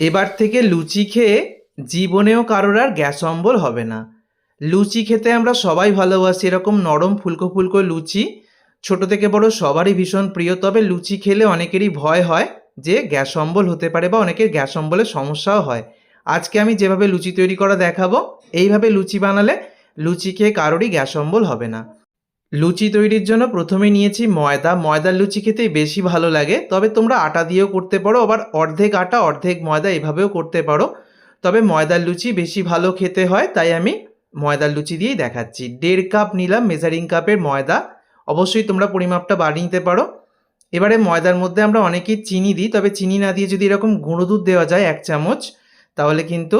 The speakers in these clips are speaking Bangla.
এবার থেকে লুচি খেয়ে জীবনেও কারোর আর গ্যাস অম্বল হবে না। লুচি খেতে আমরা সবাই ভালোবাসি, এরকম নরম ফুলকো ফুলকো লুচি। ছোট থেকে বড় সবারই ভীষণ প্রিয়, তবে লুচি খেলে অনেকেরই ভয় হয় যে গ্যাস অম্বল হতে পারে বা অনেকের গ্যাস অম্বলের সমস্যাও হয়। আজকে আমি যেভাবে লুচি তৈরি করা দেখাবো, এইভাবে লুচি বানালে লুচি খেয়ে কারোরই গ্যাস অম্বল হবে না। লুচি তৈরির জন্য প্রথমে নিয়েছি ময়দা। ময়দার লুচি খেতেই বেশি ভালো লাগে। তবে তোমরা আটা দিয়েও করতে পারো, আবার অর্ধেক আটা, অর্ধেক ময়দা এভাবেও করতে পারো। তবে ময়দার লুচি বেশি ভালো খেতে হয়, তাই আমি ময়দার লুচি দিয়েই দেখাচ্ছি। দেড় কাপ নিলাম মেজারিং কাপের ময়দা। অবশ্যই তোমরা পরিমাপটা বাড়িয়ে নিতে পারো। এবারে ময়দার মধ্যে আমরা অনেকেই চিনি দিই, তবে চিনি না দিয়ে যদি এরকম গুঁড়ো দুধ দেওয়া যায় এক চামচ, তাহলে কিন্তু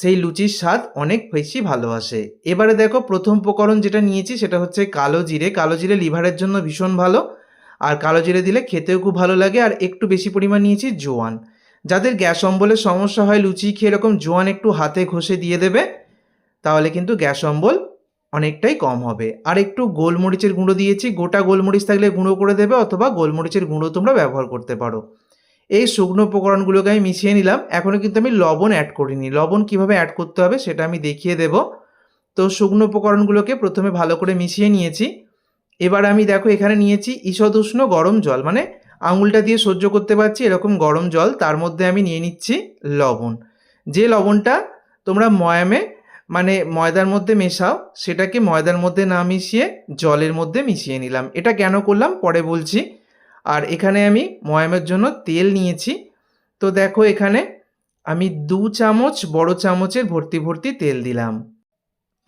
সেই লুচির স্বাদ অনেক বেশি ভালো আসে। এবারে দেখো প্রথম উপকরণ যেটা নিয়েছি সেটা হচ্ছে কালো জিরে। কালো জিরে লিভারের জন্য ভীষণ ভালো। আর কালো জিরে দিলে খেতেও খুব ভালো লাগে। আর একটু বেশি পরিমাণ নিয়েছি জোয়ান। যাদের গ্যাস অম্বলের সমস্যা হয়, লুচি খেয়ে এরকম জোয়ান একটু হাতে ঘষে দিয়ে দেবে, তাহলে কিন্তু গ্যাস অম্বল অনেকটাই কম হবে। আর একটু গোলমরিচের গুঁড়ো দিয়েছি। গোটা গোলমরিচ থাকলে গুঁড়ো করে দেবে অথবা গোলমরিচের গুঁড়ো তোমরা ব্যবহার করতে পারো। এই শুকনো উপকরণগুলোকে আমি মিশিয়ে নিলাম। এখনও কিন্তু আমি লবণ অ্যাড করিনি। লবণ কীভাবে অ্যাড করতে হবে সেটা আমি দেখিয়ে দেব। তো শুকনো উপকরণগুলোকে প্রথমে ভালো করে মিশিয়ে নিয়েছি। এবার আমি দেখো এখানে নিয়েছি ঈষদ উষ্ণ গরম জল। মানে আঙুলটা দিয়ে সহ্য করতে পারছি এরকম গরম জল। তার মধ্যে আমি নিয়ে নিচ্ছি লবণ। যে লবণটা তোমরা ময়ামে মানে ময়দার মধ্যে মেশাও, সেটাকে ময়দার মধ্যে না মিশিয়ে জলের মধ্যে মিশিয়ে নিলাম। এটা কেন করলাম? পরে বলছি। আর এখানে আমি ময়ামের জন্য তেল নিয়েছি। তো দেখো এখানে আমি দু চামচ বড় চামচের ভর্তি ভর্তি তেল দিলাম।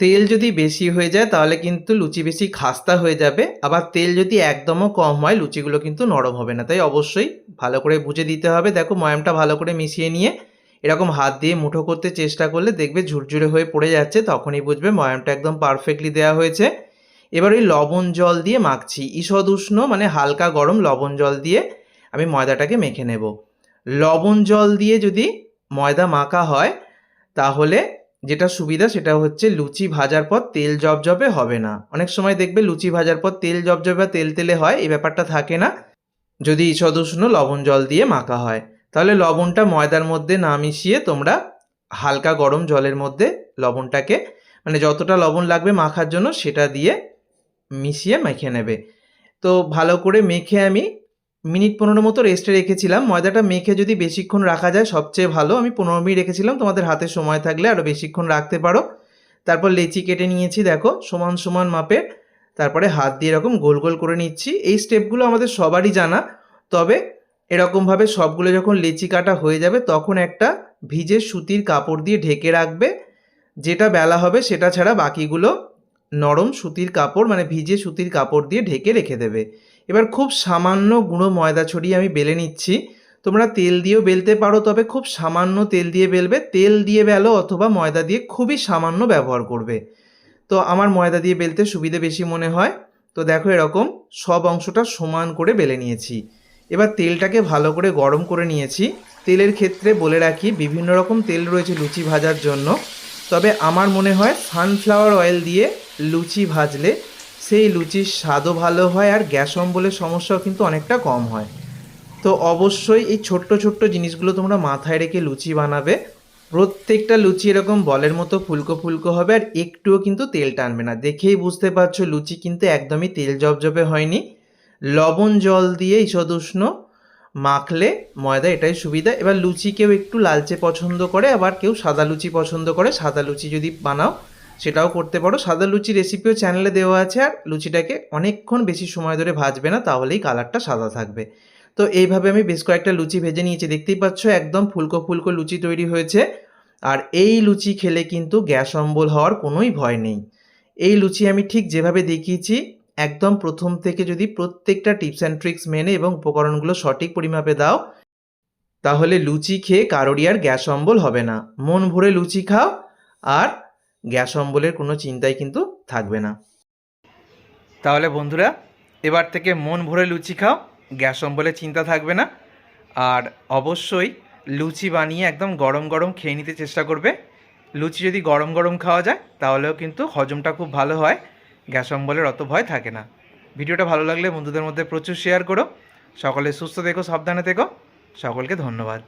তেল যদি বেশি হয়ে যায় তাহলে কিন্তু লুচি বেশি খাস্তা হয়ে যাবে। আবার তেল যদি একদমও কম হয় লুচিগুলো কিন্তু নরম হবে না। তাই অবশ্যই ভালো করে বুঝে দিতে হবে। দেখো ময়ামটা ভালো করে মিশিয়ে নিয়ে এরকম হাত দিয়ে মুঠো করতে চেষ্টা করলে দেখবে ঝুরঝুরে হয়ে পড়ে যাচ্ছে। তখনই বুঝবে ময়ামটা একদম পারফেক্টলি দেওয়া হয়েছে। এবার ওই লবণ জল দিয়ে মাখছি। ঈষদ উষ্ণ মানে হালকা গরম লবণ জল দিয়ে আমি ময়দাটাকে মেখে নেব। লবণ জল দিয়ে যদি ময়দা মাখা হয়, তাহলে যেটা সুবিধা সেটা হচ্ছে লুচি ভাজার পর তেল জবজবে হবে না। অনেক সময় দেখবে লুচি ভাজার পর তেল জবজবে বা তেল তেলে হয়, এই ব্যাপারটা থাকে না। যদি ঈষদ উষ্ণ লবণ জল দিয়ে মাখা হয়, তাহলে লবণটা ময়দার মধ্যে না মিশিয়ে তোমরা হালকা গরম জলের মধ্যে লবণটাকে মানে যতটা লবণ লাগবে মাখার জন্য সেটা দিয়ে মিশিয়ে মেখে নেবে। তো ভালো করে মেখে আমি মিনিট পনেরো মতো রেস্টে রেখেছিলাম। ময়দাটা মেখে যদি বেশিক্ষণ রাখা যায় সবচেয়ে ভালো। আমি পনেরো মিনিট রেখেছিলাম। তোমাদের হাতে সময় থাকলে আরও বেশিক্ষণ রাখতে পারো। তারপর লেচি কেটে নিয়েছি, দেখো, সমান সমান মাপের। তারপরে হাত দিয়ে এরকম গোল গোল করে নিচ্ছি। এই স্টেপগুলো আমাদের সবারই জানা। তবে এরকমভাবে সবগুলো যখন লেচি কাটা হয়ে যাবে, তখন একটা ভিজে সুতির কাপড় দিয়ে ঢেকে রাখবে। যেটা বেলা হবে সেটা ছাড়া বাকিগুলো নরম সুতির কাপড় মানে ভিজে সুতির কাপড় দিয়ে ঢেকে রেখে দেবে। এবার খুব সামান্য গুঁড়ো ময়দা ছড়িয়ে আমি বেলে নিচ্ছি। তোমরা তেল দিয়েও বেলতে পারো, তবে খুব সামান্য তেল দিয়ে বেলবে। তেল দিয়ে বেলো অথবা ময়দা দিয়ে খুবই সামান্য ব্যবহার করবে। তো আমার ময়দা দিয়ে বেলতে সুবিধে বেশি মনে হয়। তো দেখো এরকম সব অংশটা সমান করে বেলে নিয়েছি। এবার তেলটাকে ভালো করে গরম করে নিয়েছি। তেলের ক্ষেত্রে বলে রাখি, বিভিন্ন রকম তেল রয়েছে লুচি ভাজার জন্য। তবে আমার মনে হয় সানফ্লাওয়ার অয়েল দিয়ে লুচি ভাজলে সেই লুচির স্বাদও ভালো হয় আর গ্যাস অম্বলের সমস্যাও কিন্তু অনেকটা কম হয়। তো অবশ্যই এই ছোট্ট ছোট্ট জিনিসগুলো তোমরা মাথায় রেখে লুচি বানাবে। প্রত্যেকটা লুচি এরকম বলের মতো ফুলকো ফুলকো হবে আর একটুও কিন্তু তেল টানবে না। দেখেই বুঝতে পারছ লুচি কিন্তু একদমই তেল জবজবে হয়নি। লবণ জল দিয়ে ঈষদ উষ্ণ মাখলে ময়দা এটাই সুবিধা। এবার লুচি কেউ একটু লালচে পছন্দ করে, আবার কেউ সাদা লুচি পছন্দ করে। সাদা লুচি যদি বানাও, সেটাও করতে পারো। সাদা লুচি রেসিপিও চ্যানেলে দেওয়া আছে, আর লুচিটাকে অনেকক্ষণ বেশি সময় ধরে ভাজবে না, তাহলেই কালারটা সাদা থাকবে। তো এইভাবে আমি বেশ কয়েকটা লুচি ভেজে নিয়েছি। দেখতেই পাচ্ছ, একদম ফুলকো ফুলকো লুচি তৈরি হয়েছে। আর এই লুচি খেলে কিন্তু গ্যাস অম্বল হওয়ার কোনোই ভয় নেই। এই লুচি আমি ঠিক যেভাবে দেখিয়েছি একদম প্রথম থেকে যদি প্রত্যেকটা টিপস অ্যান্ড ট্রিক্স মেনে এবং উপকরণগুলো সঠিক পরিমাপে দাও, তাহলে লুচি খেয়ে কারোরই আর গ্যাস অম্বল হবে না। মন ভরে লুচি খাও, আর গ্যাস অম্বলের কোনো চিন্তাই কিন্তু থাকবে না। তাহলে বন্ধুরা, এবার থেকে মন ভরে লুচি খাও, গ্যাস অম্বলের চিন্তা থাকবে না। আর অবশ্যই লুচি বানিয়ে একদম গরম গরম খেয়ে নিতে চেষ্টা করবে। লুচি যদি গরম গরম খাওয়া যায়, তাহলেও কিন্তু হজমটা খুব ভালো হয়। গ্যাস অম্বলের অত ভয় থাকে না। ভিডিওটা ভালো লাগলে বন্ধুদের মধ্যে প্রচুর শেয়ার করো। সকলে সুস্থ থেকো, সাবধানে থেকো। সকলকে ধন্যবাদ।